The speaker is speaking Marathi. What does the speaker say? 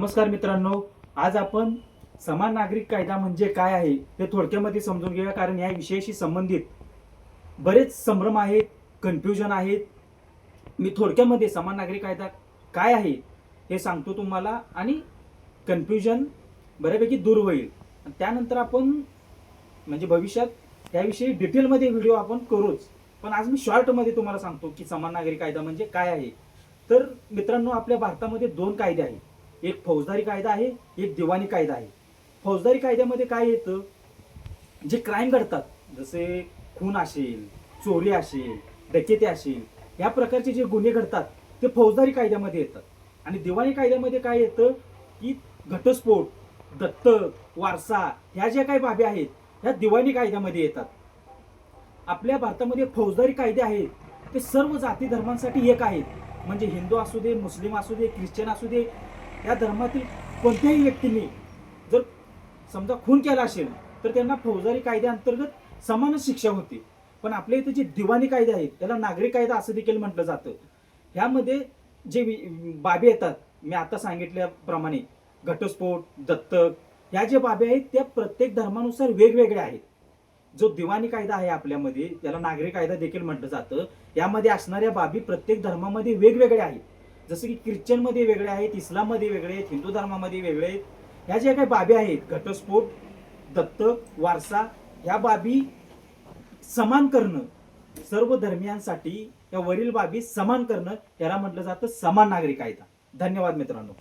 नमस्कार मित्रांनो आज आपण समान नागरिक कायदा म्हणजे काय आहे ते थोडक्यामध्ये समजून घेऊया कारण या विषयाशी संबंधित बरेच संभ्रम आहेत कन्फ्युजन आहेत. मी थोडक्यामध्ये समान नागरिक कायदा काय आहे हे सांगतो तुम्हाला आणि कन्फ्युजन बऱ्यापैकी दूर होईल. आणि त्यानंतर आपण म्हणजे भविष्यात त्याविषयी डिटेलमध्ये व्हिडिओ आपण करूच. पण आज मी शॉर्टमध्ये तुम्हाला सांगतो की समान नागरिक कायदा म्हणजे काय आहे. तर मित्रांनो आपल्या भारतामध्ये दोन कायदे आहेत. एक फौजदारी कायदा आहे एक दिवाणी कायदा आहे. फौजदारी कायद्यामध्ये काय येतं? जे क्राईम घडतात जसे खून असेल चोरी असेल डकेती असेल या प्रकारचे जे गुन्हे घडतात ते फौजदारी कायद्यामध्ये येतात. आणि दिवाणी कायद्यामध्ये काय येतं? की घटस्फोट दत्तक वारसा ह्या ज्या काही बाबी आहेत ह्या दिवाणी कायद्यामध्ये येतात. आपल्या भारतामध्ये फौजदारी कायदे आहेत ते सर्व जाती धर्मांसाठी एक आहेत. म्हणजे हिंदू असू दे मुस्लिम असू दे ख्रिश्चन असू दे या धर्मातील कोणत्याही व्यक्तींनी जर समजा खून केला असेल तर त्यांना फौजदारी कायद्याअंतर्गत समानच शिक्षा होते. पण आपल्या इथे जे दिवाणी कायदे आहेत त्याला नागरिक कायदा असं देखील म्हटलं जातं. ह्यामध्ये जे बाबी येतात मी आता सांगितल्याप्रमाणे घटस्फोट दत्तक ह्या ज्या बाबी आहेत त्या प्रत्येक धर्मानुसार वेगवेगळ्या आहेत. जो दिवाणी कायदा आहे आपल्यामध्ये त्याला नागरिक कायदा देखील म्हटलं जातं. यामध्ये असणाऱ्या बाबी प्रत्येक धर्मामध्ये वेगवेगळ्या आहेत. जसं की ख्रिश्चनमध्ये वेगळे आहेत इस्लाममध्ये वेगळे आहेत हिंदू धर्मामध्ये वेगळे आहेत ह्या ज्या काही बाबी आहेत घटस्फोट दत्तक वारसा ह्या बाबी समान करणं सर्व धर्मियांसाठी या वरील बाबी समान करणं याला म्हटलं जातं समान नागरिक कायदा. धन्यवाद मित्रांनो.